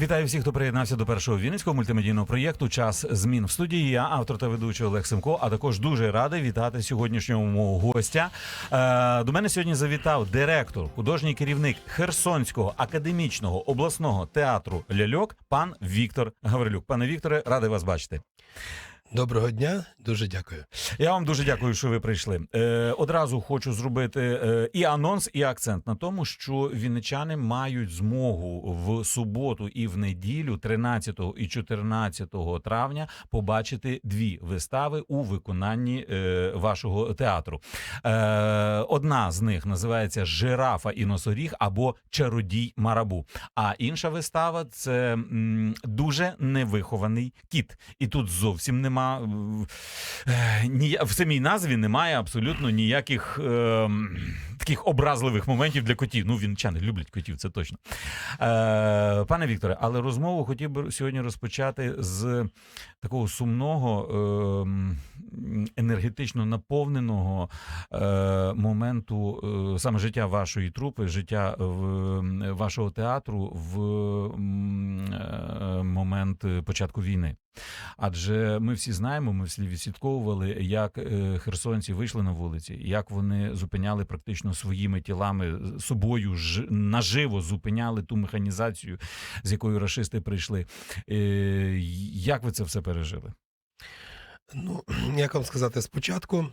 Вітаю всіх, хто приєднався до першого вінницького мультимедійного проєкту Час змін в студії. Я автор та ведучий Олег Семко. А також дуже радий вітати сьогоднішнього мого гостя. Е, до мене сьогодні завітав директор, художній керівник Херсонського академічного обласного театру Ляльок, пан Віктор Гаврилюк. Пане Вікторе, радий вас бачити. Доброго дня, дуже дякую. Я вам дуже дякую, що ви прийшли. Е, одразу хочу зробити е, і анонс, і акцент на тому, що вінничани мають змогу в суботу і в неділю, 13 і 14 травня, побачити дві вистави у виконанні е, вашого театру. Е, одна з них називається Жирафа і носоріг або Чародій Марабу. А інша вистава це м, дуже невихований кіт. І тут зовсім нема е, ні, в самій назві немає абсолютно ніяких е, таких образливих моментів для котів. Ну, вінчани люблять котів, це точно. Е, пане Вікторе, але розмову хотів би сьогодні розпочати з такого сумного, е, енергетично наповненого е, моменту е, саме життя вашої трупи, життя в, вашого театру в е, момент початку війни. Адже ми всі знаємо, ми всі відслідковували, як херсонці вийшли на вулиці, як вони зупиняли практично своїми тілами собою ж наживо зупиняли ту механізацію, з якою рашисти прийшли. Як ви це все пережили? Ну, як вам сказати, спочатку,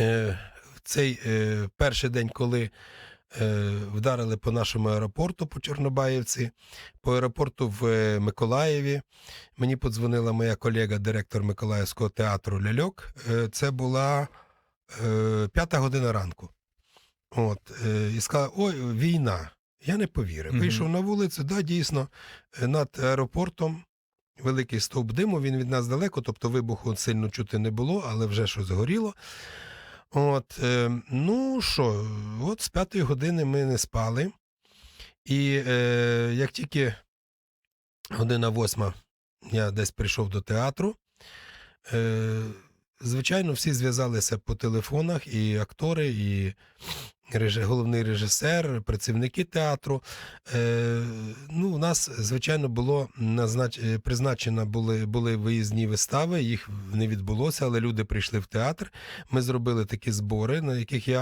е, в цей е, перший день, коли е, вдарили по нашому аеропорту по Чорнобаївці, по аеропорту в е, Миколаєві, мені подзвонила моя колега, директор Миколаївського театру Ляльок. Е, це була е, п'ята година ранку. От, е, і сказала: ой, війна. Я не повірив. Вийшов на вулицю, да, дійсно, е, над аеропортом великий стовп диму, він від нас далеко, тобто вибуху сильно чути не було, але вже щось горіло. От, е, ну що, от з п'ятої години ми не спали. І е, як тільки година восьма я десь прийшов до театру, е, звичайно, всі зв'язалися по телефонах, і актори, і головний режисер, працівники театру. Е, ну, у нас, звичайно, було е, призначено були, були виїзні вистави, їх не відбулося, але люди прийшли в театр. Ми зробили такі збори, на яких я,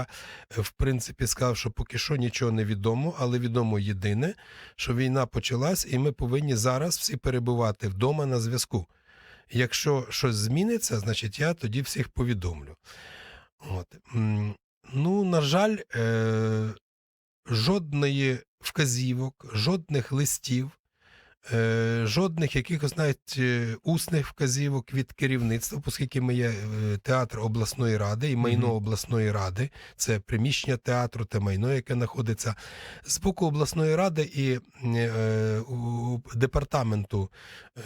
е, в принципі, сказав, що поки що нічого не відомо, але відомо єдине, що війна почалась, і ми повинні зараз всі перебувати вдома на зв'язку. Якщо щось зміниться, значить я тоді всіх повідомлю. От. Ну, на жаль, е- жодної вказівок, жодних листів, е- жодних якихось навіть е, усних вказівок від керівництва, оскільки ми є е, театр обласної ради і майно Мгм. обласної ради, це приміщення театру, те майно, яке знаходиться з боку обласної ради і е, у департаменту,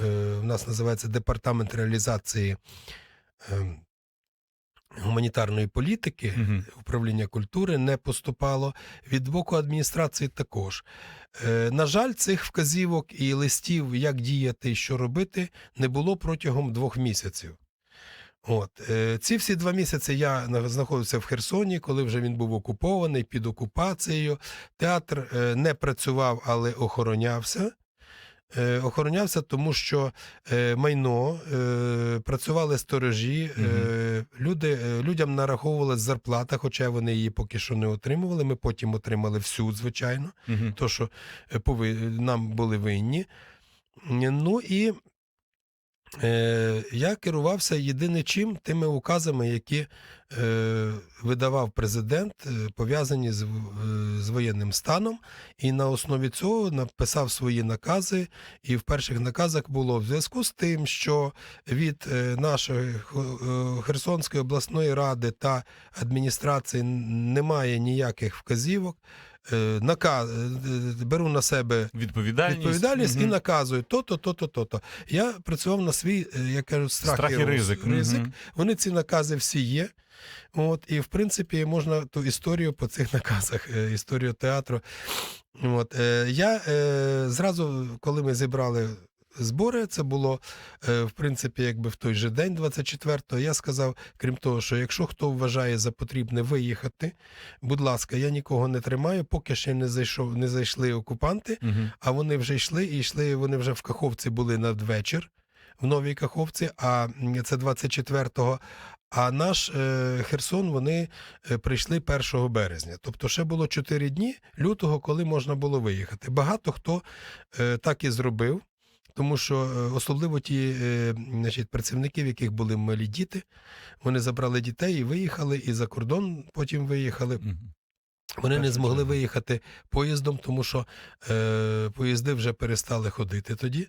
е, в нас називається департамент реалізації. Е, Гуманітарної політики Мгм. управління культури не поступало від боку адміністрації також. Е, на жаль, цих вказівок і листів, як діяти і що робити, не було протягом двох місяців. От е, ці всі два місяці я знаходився в Херсоні, коли вже він був окупований під окупацією. Театр е, не працював, але охоронявся. Е, охоронявся, тому що е, майно е, працювали сторожі, люди, людям нараховувалась зарплата, хоча вони її поки що не отримували. Ми потім отримали всю, звичайно то, що нам були винні. Ну і я керувався єдине чим тими указами, які е, видавав президент, е, пов'язані з, е, з воєнним станом. І на основі цього написав свої накази. І в перших наказах було в зв'язку з тим, що від е, нашої е, Херсонської обласної ради та адміністрації немає ніяких вказівок. Е, наказ, е, беру на себе Відповідальність, відповідальність і наказую то-то, то-то, то-то. Я працював на свій, е, як кажуть, страх, страх і ризик. ризик. Угу. Вони ці накази всі є. От, і в принципі можна ту історію по цих наказах, е, історію театру. От, е, я е, зразу, коли ми зібрали збори. Це було, е, в принципі, якби в той же день, 24-го. Я сказав, крім того, що якщо хто вважає за потрібне виїхати, будь ласка, я нікого не тримаю, поки ще не зайшов, не зайшли окупанти. Угу. А вони вже йшли і йшли. Вони вже в Каховці були надвечір в Новій Каховці, а це 24-го. А наш е, Херсон вони е, прийшли 1 березня. Тобто ще було 4 дні лютого, коли можна було виїхати. Багато хто е, так і зробив. Тому що е, особливо ті е, значить, працівники, в яких були малі діти, вони забрали дітей і виїхали, і за кордон потім виїхали. Вони не змогли виїхати поїздом, тому що е, поїзди вже перестали ходити тоді.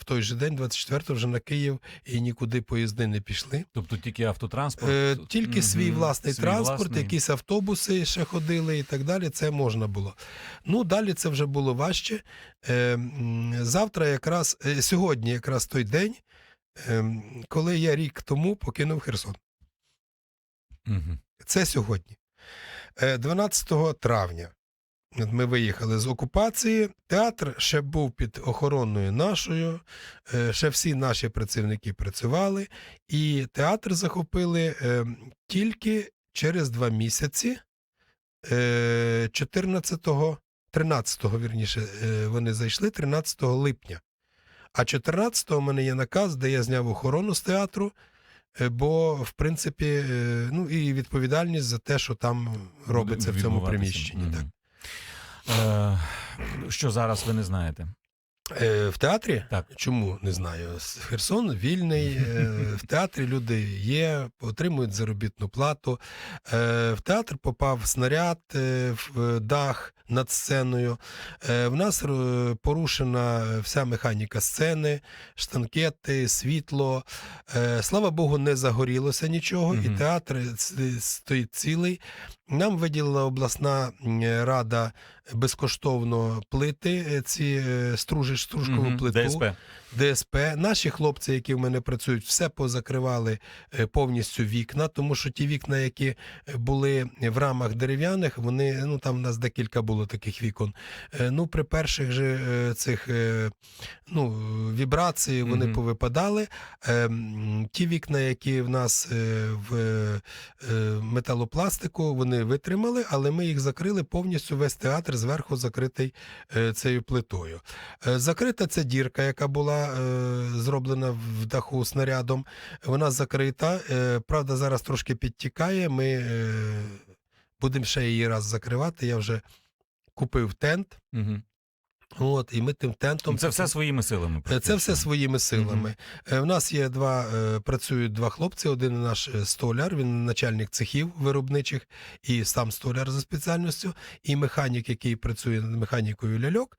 В той же день, 24-го, вже на Київ і нікуди поїзди не пішли. Тобто тільки автотранспорт? Е, тільки Мгм. свій власний Свій транспорт, власний. якісь автобуси ще ходили і так далі. Це можна було. Ну, далі це вже було важче. Е, м, завтра, якраз е, сьогодні, якраз той день, е, м, коли я рік тому покинув Херсон. Мгм. Це сьогодні. Е, 12 травня от ми виїхали з окупації. Театр ще був під охороною нашою, е, ще всі наші працівники працювали, і театр захопили е, тільки через два місяці. Е, 14-го, 13-го, вірніше, е, вони зайшли 13 липня. А 14-го в мене є наказ, де я зняв охорону з театру. Е, Бо, в принципі, е, ну і відповідальність за те, що там робиться в цьому приміщенні. Мгм. Так. Е, що зараз ви не знаєте? Е, в театрі? Так. Чому не знаю? Херсон вільний. е, В театрі люди є, отримують заробітну плату. В театр попав снаряд в дах над сценою. В нас порушена вся механіка сцени, штанкети, світло. Слава Богу, не загорілося нічого, Мгм. і театр стоїть цілий. Нам виділила обласна рада безкоштовно плити, е, ці е, стружі, стружкову Мгм. плиту. ДСП. ДСП. Наші хлопці, які в мене працюють, все позакривали е, повністю вікна, тому що ті вікна, які е, були в рамах дерев'яних, вони ну там у нас декілька було таких вікон. Е, Ну, при перших же цих ну, вібрацій вони Мгм. повипадали. Ті вікна, які в нас в металопластику, вони витримали, але ми їх закрили повністю. Весь театр зверху закритий цією плитою. Закрита ця дірка, яка була е, зроблена в даху снарядом. Вона закрита. Е, Правда, зараз трошки підтікає. Ми е, будемо ще її раз закривати. Я вже купив тент. Мгм. От, і ми тим тентом. Це все своїми силами. Е, Це все своїми силами. Е, В нас є два, е, працюють два хлопці. Один наш е, столяр, він начальник цехів виробничих і сам столяр за спеціальністю, і механік, який працює над механікою ляльок.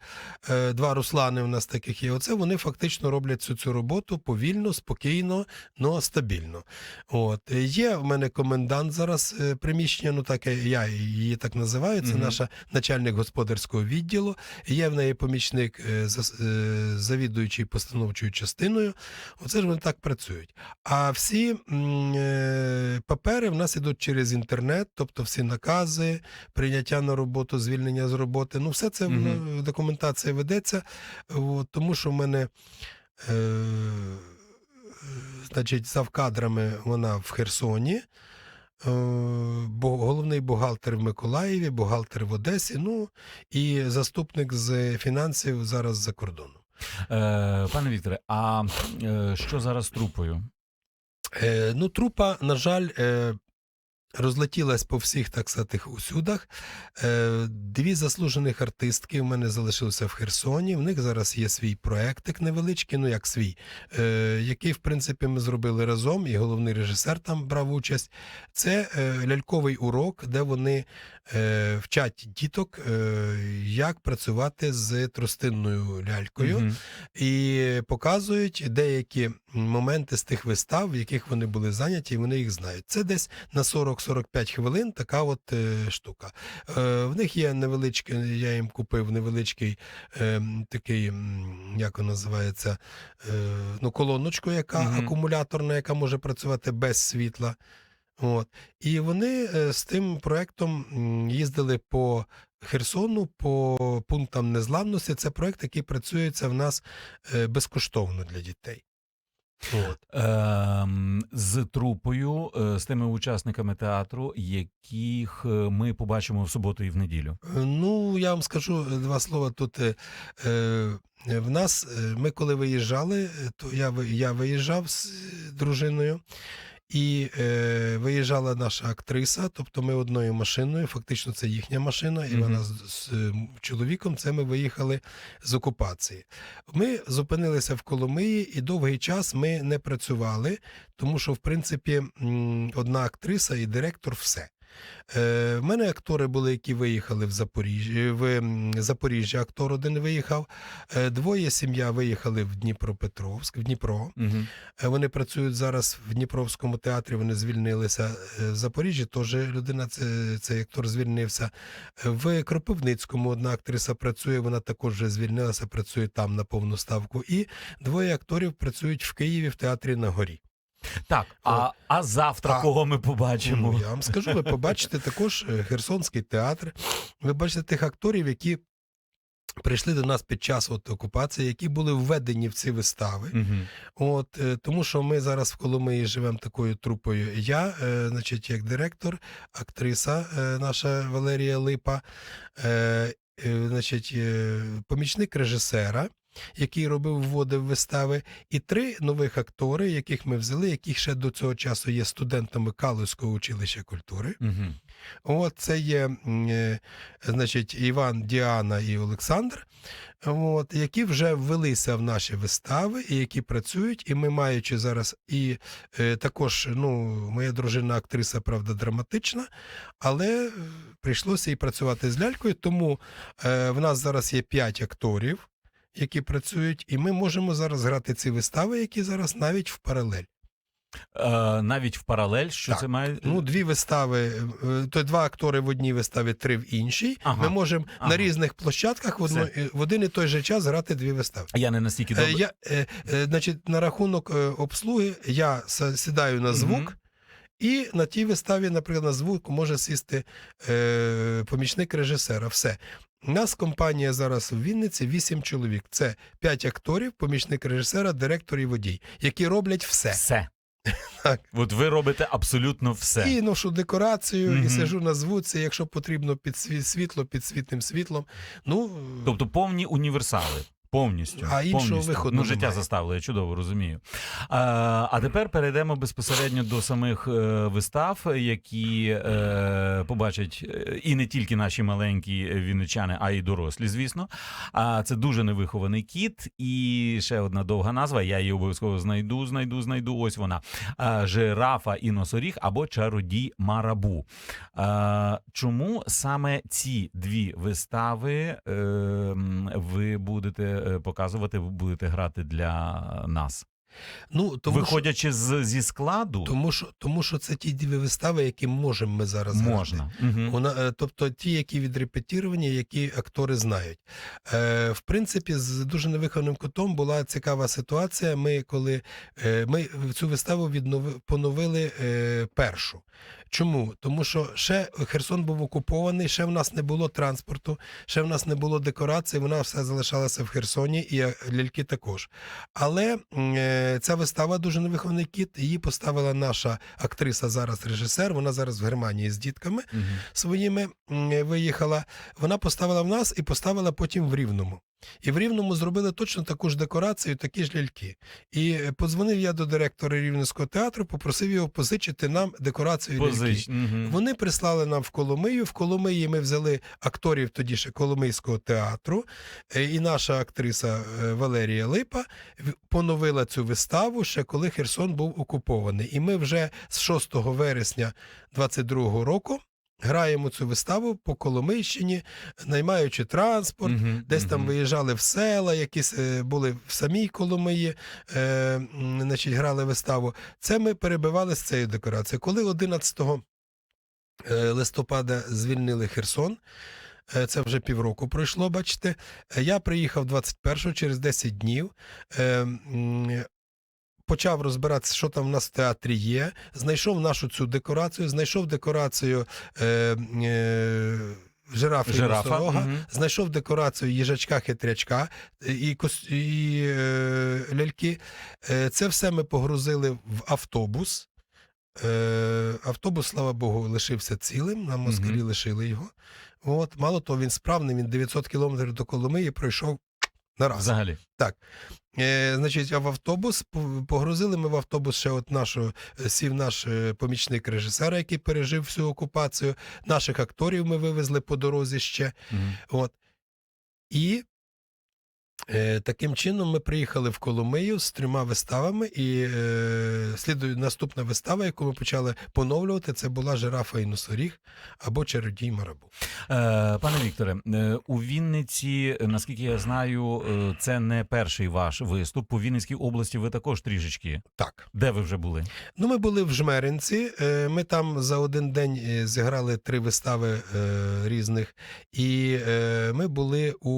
Два Руслани у нас таких є. Оце вони фактично роблять всю цю роботу повільно, спокійно, але стабільно. От. Є в мене комендант зараз приміщення, ну так я- її так називаю. Це Мгм. наша начальник господарського відділу. Є в неї помічник е, е, завідуючий постановчою частиною. Оце ж вони так працюють. А всі е, папери в нас ідуть через інтернет, тобто всі накази, прийняття на роботу, звільнення з роботи. Ну, все це воно, документація ведеться, от, тому що в мене. Е, Значить, завкадрами вона в Херсоні, головний бухгалтер в Миколаєві, бухгалтер в Одесі, ну і заступник з фінансів зараз за кордоном. Е, пане Вікторе, а е, що зараз з трупою? Е, ну, трупа, на жаль, е, розлетілась по всіх, так сказати, усюдах. Е, дві заслужених артистки в мене залишилися в Херсоні. В них зараз є свій проектик невеличкий, ну як свій, е, який, в принципі, ми зробили разом, і головний режисер там брав участь. Це е, ляльковий урок, де вони вчать діток, як працювати з тростинною лялькою Мгм. і показують деякі моменти з тих вистав, в яких вони були зайняті, і вони їх знають. Це десь на 40-45 хвилин така от е, штука. Е, в них є невеличкий, я їм купив невеличкий е, такий, як він називається, е, ну, колоночку, яка Мгм. акумуляторна, яка може працювати без світла. От. І вони е, з тим проектом їздили по Херсону по пунктам незламності. Це проект, який працюється в нас е, безкоштовно для дітей. От. Ем, з трупою, е, з тими учасниками театру, яких е, ми побачимо в суботу і в неділю. Е, Ну, я вам скажу два слова тут. В нас, ми коли виїжджали, то я, я виїжджав з дружиною, і е, виїжджала наша актриса, тобто ми одною машиною, фактично це їхня машина, і вона з, з чоловіком, це ми виїхали з окупації. Ми зупинилися в Коломиї, і довгий час ми не працювали, тому що, в принципі, одна актриса і директор все. Е, в мене актори були, які виїхали в Запоріжжя. В Запоріжжя актор один виїхав. Е, двоє сім'я виїхали в Дніпропетровськ, в Дніпро. Угу. Е, Вони працюють зараз в Дніпровському театрі. Вони звільнилися Е, в Запоріжжі. Теж людина, це, цей актор звільнився. Е, В Кропивницькому одна актриса працює. Вона також вже звільнилася, працює там на повну ставку. І двоє акторів працюють в Києві в театрі на горі. Так, а, а завтра А- кого ми побачимо? Ну, я вам скажу, ви побачите також е, Херсонський театр. Ви бачите тих акторів, які прийшли до нас під час от окупації, які були введені в ці вистави. Угу. От е, тому, що ми зараз в Коломиї живемо такою трупою. Я, е, значить, як директор, актриса е, наша Валерія Липа, е, е, значить, е, помічник режисера. Який робив вводив вистави, і три нових актори, яких ми взяли, яких ще до цього часу є студентами Калузького училища культури. Угу. От це є, е, значить, Іван, Діана і Олександр, от, які вже ввелися в наші вистави і які працюють. І ми, маючи зараз і е, також, ну, моя дружина актриса, правда, драматична, але е, прийшлося і працювати з лялькою. Тому в нас зараз є п'ять акторів. Які працюють, і ми можемо зараз грати ці вистави, які зараз навіть в паралель. Е, навіть в паралель, що Так. це має. Ну, дві вистави, е, то два актори в одній виставі, три в іншій. Ага. Ми можемо Ага. на різних площадках в, Все. в один і той же час грати дві вистави. Я не настільки Е, добре. я, е, е, значить, на рахунок е, обслуги я сідаю на звук. Мгм. І на тій виставі, наприклад, на звук може сісти е, помічник режисера. Все. У нас компанія зараз в Вінниці вісім чоловік. Це п'ять акторів, помічник режисера, директор і водій, які роблять все. Все. Так. От ви робите абсолютно все. І ношу декорацію, Мгм. і сижу на звуці, якщо потрібно під сві- світло, під світним світлом. Ну, Тобто повні універсали. Повністю. А іншого повністю. виходу ну, життя немає. заставило, я чудово розумію. А, а тепер перейдемо безпосередньо до самих е, вистав, які е, побачать е, і не тільки наші маленькі вінничани, а й дорослі, звісно. А це дуже невихований кіт. І ще одна довга назва. Я її обов'язково знайду, знайду, знайду. Ось вона. А, Жирафа і носоріг або чародій Марабу. А, чому саме ці дві вистави е, ви будете показувати, ви будете грати для нас? ну тому, Виходячи з, зі складу, тому, що, тому що це ті дві вистави, які можемо ми зараз грати. можна. Угу. Вона, е, тобто ті, які відрепетіровані, які актори знають. Е, в принципі, з дуже невихованим котом була цікава ситуація. Ми коли е, ми цю виставу віднови, поновили е, першу. Чому? Тому що ще Херсон був окупований, ще в нас не було транспорту, ще в нас не було декорацій, вона все залишалася в Херсоні, і е, ляльки також. Але е, ця вистава дуже невихований кіт. Її поставила наша актриса, зараз режисер. Вона зараз в Германії з дітками Угу. своїми м, виїхала. Вона поставила в нас і поставила потім в Рівному. І в Рівному зробили точно таку ж декорацію, такі ж ляльки. І е, подзвонив я до директора Рівненського театру, попросив його позичити нам декорацію ляльки. Угу. Вони прислали нам в Коломию. В Коломиї ми взяли акторів тоді ще Коломийського театру, Е, і наша актриса е, Валерія Липа поновила цю виставу ще коли Херсон був окупований. І ми вже з 6 вересня 22-го року. Граємо цю виставу по Коломийщині, наймаючи транспорт, Мгм, Десь там виїжджали в села, якісь е, були в самій Коломиї, е, значить, грали виставу. Це ми перебивали з цією декорацією. Коли 11 е, листопада звільнили Херсон, е, це вже півроку пройшло, бачите. Я приїхав 21-го через 10 днів. е, Почав розбиратися, що там в нас в театрі є. Знайшов нашу цю декорацію, знайшов декорацію е, е, жирафи і Жирафа. носорога, мгм. знайшов декорацію їжачка-хитрячка е, і, і е, ляльки. Е, Це все ми погрузили в автобус. Е, Автобус, слава Богу, лишився цілим. На москалі Мгм. лишили його. От, мало того, він справний, він 900 кілометрів до Коломиї пройшов на раз. Взагалі. Е, значить, а в автобус погрузили ми в автобус ще от нашу е, сів наш е, помічник режисера, який пережив всю окупацію. Наших акторів ми вивезли по дорозі ще. Мгм. От. І таким чином ми приїхали в Коломию з трьома виставами. І е, слідує наступна вистава, яку ми почали поновлювати, це була Жирафа і носоріг або Чародій Марабу. Е, Пане Вікторе, е, у Вінниці, е, наскільки я знаю, е, це не перший ваш виступ. По Вінницькій області ви також трішечки. Так. Де ви вже були? Ну, ми були в Жмеринці. е, Ми там за один день е, зіграли три вистави е, різних. І е, ми були у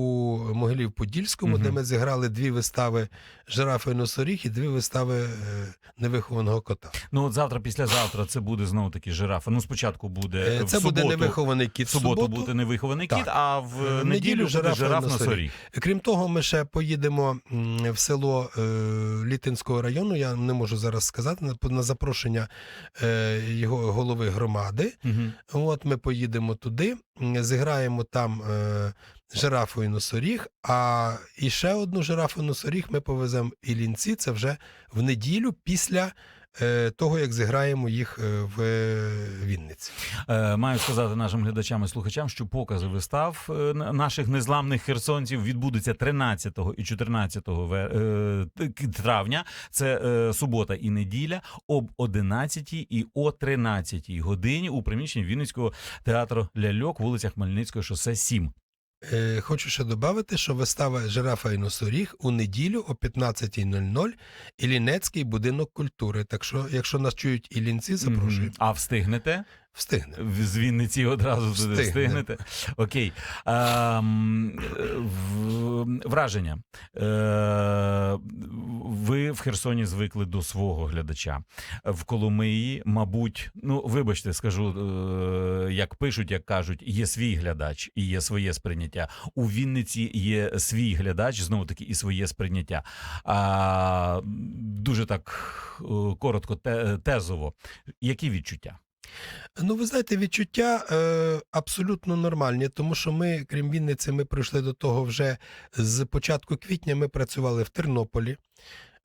Могилів-Подільському, де ми зіграли дві вистави Жирафа і носоріг і дві вистави е, невихованого кота. Ну от завтра, післязавтра це буде знову таки жирафа. Ну спочатку буде Е, в Це буде невихований кіт. в суботу, буде невихований Так. кіт, а в Е, неділю, жираф і носоріг. Крім того, ми ще поїдемо в село Літинського району. Я не можу зараз сказати на, запрошення його голови громади. Мгм. От ми поїдемо туди, зіграємо там жирафу і носоріг, а і ще одну жирафу і носоріг ми повеземо в Іллінці. Це вже в неділю після е, того, як зіграємо їх е, в Вінниці. Е, Маю сказати нашим глядачам і слухачам, що покази вистав наших незламних херсонців відбудуться 13 і 14 ве- е, травня. Це субота і неділя об 11 і о 13 годині у приміщенні Вінницького театру Ляльок, вулиця Хмельницького, шосе 7. Е, Хочу ще додати, що вистава Жирафа і носоріг у неділю о 15.00 Ілінецький будинок культури. Так що, якщо нас чують ілінці, запрошую. Мгм. А встигнете? Встигне. В- З Вінниці одразу Встигне. встигнете. Окей. В- враження. Е, ви в Херсоні звикли до свого глядача. В Коломиї, мабуть, ну вибачте, скажу, е, як пишуть, як кажуть, є свій глядач і є своє сприйняття. У Вінниці є свій глядач, знову таки, і своє сприйняття. А, дуже так е, коротко, тезово. Які відчуття? Ну, ви знаєте, відчуття е, абсолютно нормальні, тому що ми, крім Вінниці, ми прийшли до того вже з початку квітня. Ми працювали в Тернополі.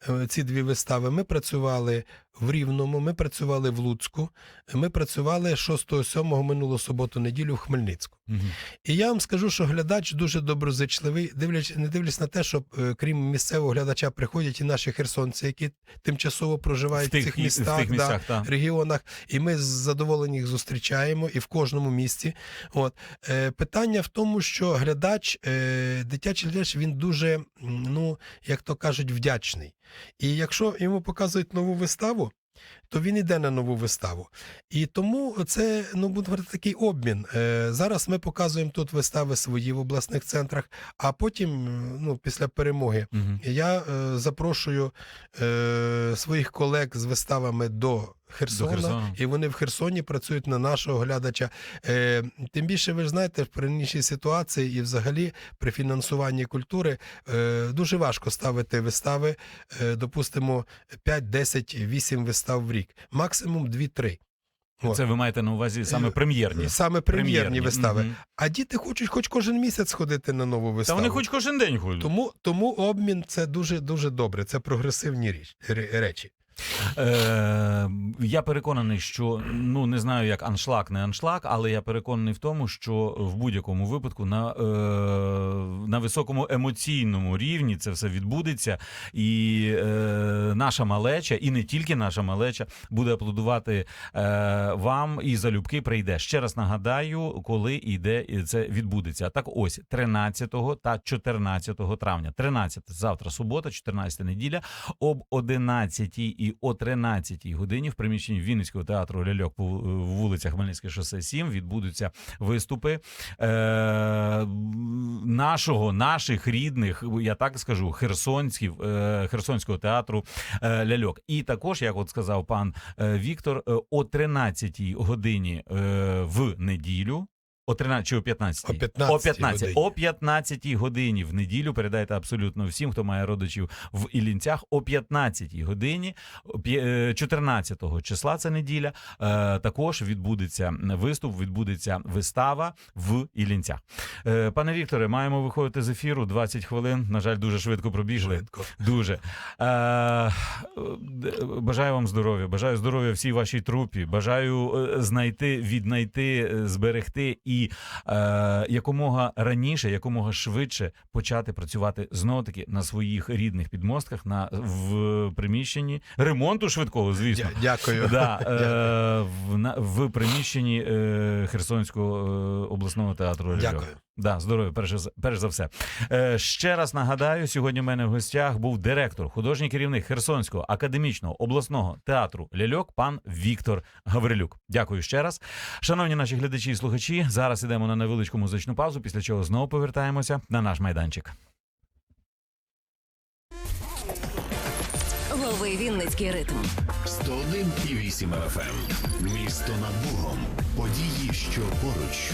Е, Ці дві вистави. Ми працювали в Рівному, ми працювали в Луцьку, ми працювали 6-7 минулу суботу неділю в Хмельницьку. Мгм. І я вам скажу, що глядач дуже доброзичливий, дивлячись, не дивлячись на те, що е, крім місцевого глядача приходять і наші херсонці, які тимчасово проживають в, в цих містах. в тих да, та. регіонах, і ми з задоволенням їх зустрічаємо і в кожному місці. От е, питання в тому, що глядач, е, дитячий глядач, він дуже, ну як то кажуть, вдячний. І якщо йому показують нову виставу. То він іде на нову виставу. І тому це ну буде говорити, такий обмін. Е, зараз ми показуємо тут вистави свої в обласних центрах, а потім, ну, після перемоги, угу. я е, запрошую е, своїх колег з виставами до Херсона, Херсона. і вони в Херсоні працюють на нашого глядача. Е, тим більше, ви ж знаєте, при нинішній ситуації і взагалі при фінансуванні культури е, дуже важко ставити вистави, е, допустимо, 5, 10, 8 вистав в рік, максимум 2-3. Це ви маєте на увазі саме прем'єрні. Саме прем'єрні вистави. Мгм. А діти хочуть хоч кожен місяць ходити на нову Та виставу. вони хоч кожен день ходять. Тому, тому обмін це дуже дуже добре. Це прогресивні річ, речі. Е, я переконаний, що ну не знаю, як аншлаг, не аншлаг, але я переконаний в тому, що в будь-якому випадку на, е, на високому емоційному рівні це все відбудеться, і е, наша малеча, і не тільки наша малеча, буде аплодувати е, вам і залюбки прийде. Ще раз нагадаю, коли і де це відбудеться. Так ось 13 та 14 травня. 13 завтра субота, 14 неділя об 11 і о 13 годині в приміщенні Вінницького театру Ляльок по ву- вулиця Хмельницьке шосе 7 відбудуться виступи е, нашого, наших рідних, я так скажу, херсонськів, е, херсонського театру Ляльок. І також, як от сказав пан е, Віктор, е, о 13 годині е, в неділю. О 13 чи о 15? О 15 О 15. годині. О 15 годині в неділю передайте абсолютно всім, хто має родичів в Іллінцях. О 15 годині, п'є- е, 14 числа, це неділя, е, також відбудеться виступ, відбудеться вистава в Іллінцях. Е, Пане Вікторе, маємо виходити з ефіру 20 хвилин. На жаль, дуже швидко пробігли. Швидко. Дуже. Бажаю вам здоров'я, бажаю здоров'я всій вашій трупі. Бажаю знайти, віднайти, зберегти і е, якомога раніше, якомога швидше почати працювати знову таки на своїх рідних підмостках, на в приміщенні ремонту швидкого, звісно. Дя- Дякую. Да, е, в, на, в приміщенні е, Херсонського е, обласного театру. Дякую. Да, здоров'я, перш, за- перш за все. Е, ще раз нагадаю, сьогодні в мене в гостях був директор, художній керівник Херсонського академічного обласного театру Ляльок, пан Віктор Гаврилюк. Дякую ще раз. Шановні наші глядачі і слухачі, зараз ідемо на невеличку музичну паузу, після чого знову повертаємося на наш майданчик. Лови Вінницький ритм. 101,8 FM. Місто над Богом. Події, що поруч.